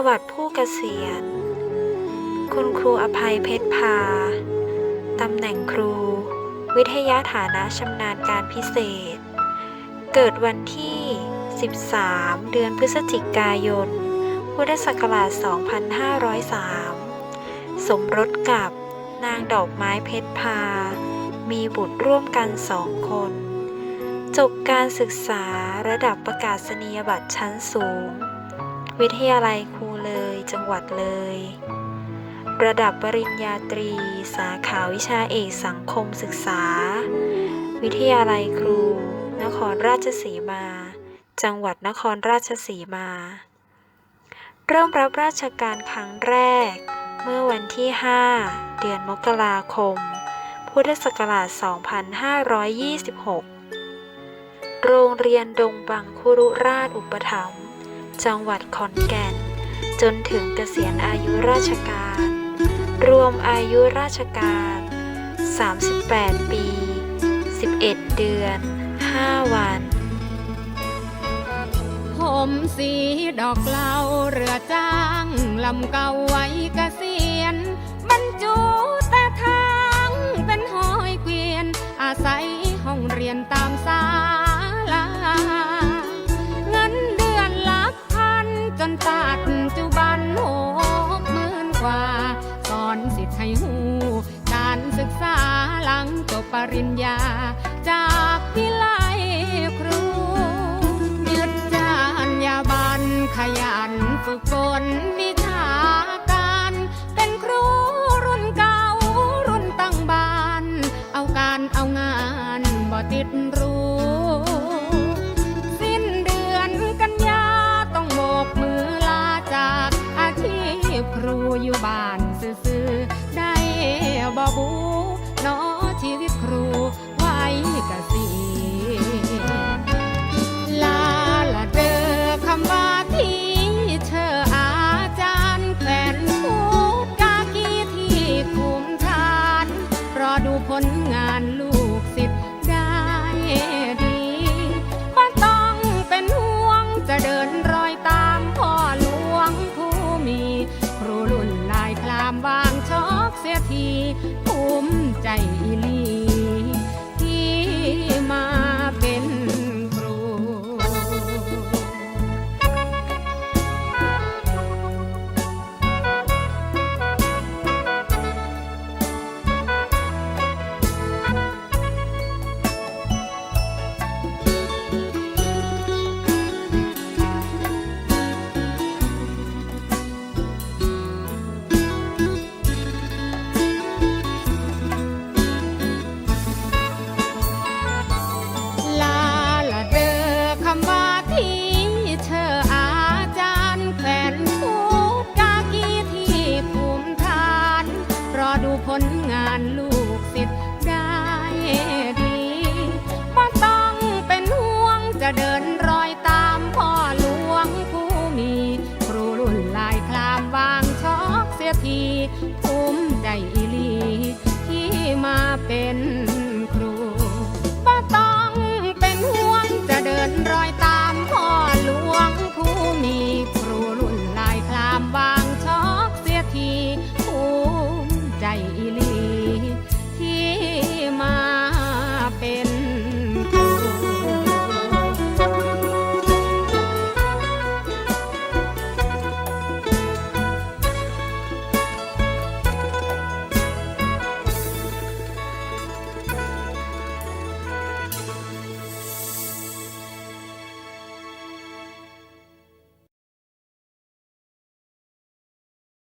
ประวัติผู้เกษียณ คุณครูอภัยเพชรพา ตำแหน่งครู วิทยาฐานะชำนาญการพิเศษ เกิดวันที่ 13 เดือนพฤศจิกายน พุทธศักราช 2503 สมรสกับนางดอกไม้เพชรพา มีบุตรร่วมกันสองคน จบการศึกษาระดับประกาศนียบัตรชั้นสูง วิทยาลัยครูเลยจังหวัดเลย ระดับปริญญาตรี สาขาวิชาเอกสังคมศึกษา วิทยาลัยครู นครราชสีมา จังหวัดนครราชสีมา เริ่มรับราชการครั้งแรก เมื่อวันที่ 5 เดือนมกราคม พุทธศักราช 2526 โรงเรียนดงบังคุรุราชอุปถัมภ์ จังหวัดขอนแก่น จนถึงเกษียณอายุราชการ รวมอายุราชการ 38 ปี 11 เดือน 5 วัน ผมสีดอกเหลาเรือจ้างลำเก่าไว้เกษียณ หลังจบปริญญา จากวิไลครู ยึดจานยาบันขยันฝึกฝนวิชาการ เป็นครูรุ่นเก่า รุ่นตั้งบ้าน เอาการเอางานบ่ติดรู้สิ้นเดือนกันยาต้องโบกมือลาจากอาชีพครูอยู่บ้านซื่อ ครู